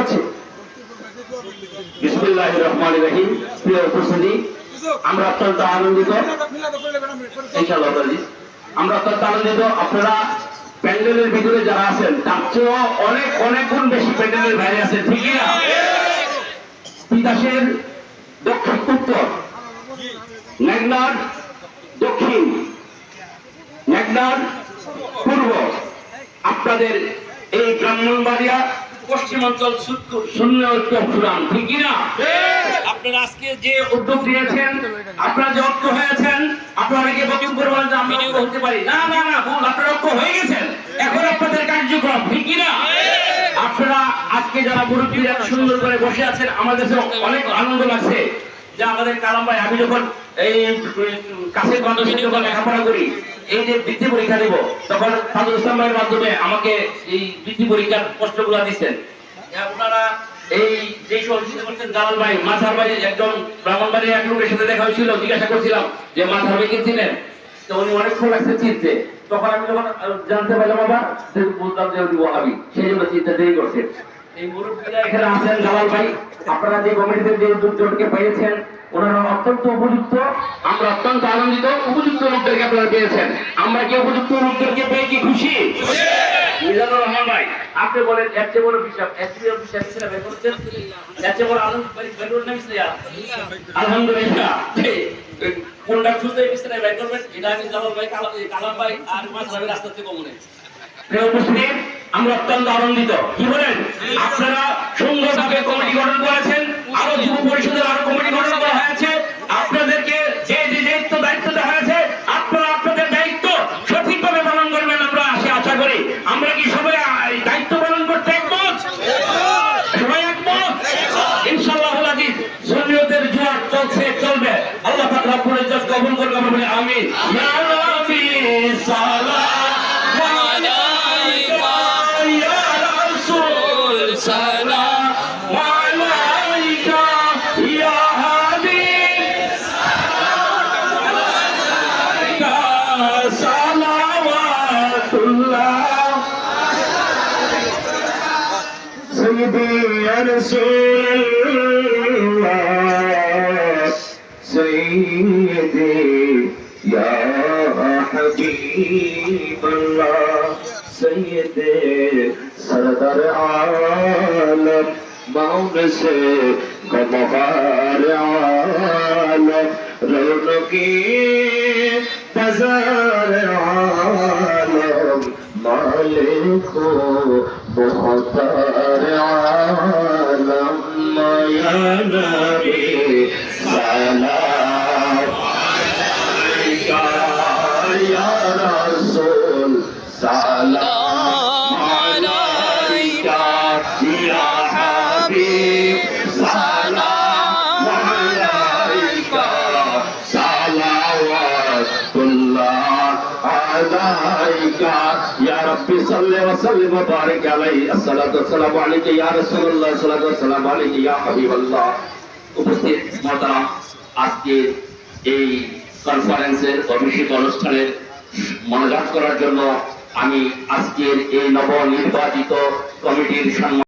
আছে আমরা অত্যন্ত আনন্দিত। আমরা অত্যন্ত আনন্দিত। আপনারা প্যান্ডেলের ভিতরে যারা আছেন, তার চেয়েও অনেক অনেক গুণ বেশি প্যান্ডেলের বাইরে আছেন ঠিকই না? তিতাসের দক্ষিণ উত্তর দক্ষিণ। মেঘনার পূর্ব, আপনাদের এই ব্রাহ্মণবাড়িয়া পশ্চিমাঞ্চল শূন্য সুরাম ঠিকই না? আপনারা আজকে যে উদ্যোগ নিয়েছেন, আপনারা যে ঐক্য হয়েছেন, আপনারা অনেকে বক্তব্য বলেন যে আমরা হতে পারি। না না না, ভুল, আপনারা ঐক্য হয়ে গেছেন। এখন আপনাদের কার্যক্রম ঠিকই না? আপনারা আজকে যারা মুরব্বীরা সুন্দর করে বসে আছেন, আমাদের অনেক আনন্দ লাগছে। যে আমাদের কালাম ভাই, আমি যখন এই কাছের মাধ্যমে যখন লেখাপড়া করি, এই যে বৃত্তি পরীক্ষা দেব, তখন ফাজুল ইসলাম ভাইয়ের মাধ্যমে আমাকে এই বৃত্তি পরীক্ষার প্রশ্নগুলো দিচ্ছেন। ওনারা এই যে করছেন ভাই মাথার ভাই একজন এক লোকের সাথে দেখা হয়েছিল, জিজ্ঞাসা করছিলাম যে মাথার ভাই কে চিনেন? তো উনি অনেকক্ষণ লাগছে চিনতে। তখন আমি যখন জানতে পারলাম আবার, যে বলতাম যে উনি ওহাবি, সেই জন্য চিন্তা দেরি করছে। এই মুরব্বীরা এখানে আছেন জালাল ভাই, আপনারা যে কমিটিতে যে দুজনকে পেয়েছেন ওনারা অত্যন্ত উপযুক্ত। আমরা অত্যন্ত আনন্দিত। উপযুক্ত লোকদেরকে আপনারা পেয়েছেন। আমরা কি উপযুক্ত লোকদেরকে পেয়ে কি খুশি? মিজানুর রহমান ভাই, আপনি বলেন, এর চেয়ে বড় এর চেয়ে বড় বের করছেন? এর চেয়ে বড় আনন্দ বের আলহামদুলিল্লাহ। কোনটা খুঁজতে এটা আমি জামাল ভাই কালাম ভাই আর রাস্তা থেকে উপস্থিতি, আমরা অত্যন্ত আনন্দিত। কি বলেন? আপনারা সুন্দরভাবে কমিটি গঠন করেছেন। আরও যুব পরিষদের আরও কমিটি গঠন করা হয়েছে। আপনাদেরকে যে যে দায়িত্ব দায়িত্ব দেওয়া হয়েছে, আপনারা আপনাদের দায়িত্ব সঠিকভাবে পালন করবেন আমরা আশা আশা করি। আমরা কি সবাই দায়িত্ব পালন করতে একমত? সবাই একমত? ইনশাআল্লাহ আজিজ সুন্নিয়তের জোয়ার চলছে, চলবে। আল্লাহ পাক রব্বুল ইজ্জত কবুল বলি আমিন। ইয়া রাব্বি সালাম। قلبي يا رسول الله سيدي يا حبيب الله سيدي سردار عالم مون سے گمہار عالم رونقی بازار مالک مختار عالم یا نبی سلام عليك يا رسول سلام عليك يا حبيب عليك يا ربي صل وسلم وبارك عليه الصلاة والسلام عليك يا رسول الله الصلاة والسلام عليك يا حبيب الله উপস্থিত মহতারাম আজকে এই কনফারেন্সের অভিষেক অনুষ্ঠানের মনোজাত করার জন্য আমি আজকের এই নবনির্বাচিত কমিটির সম্মান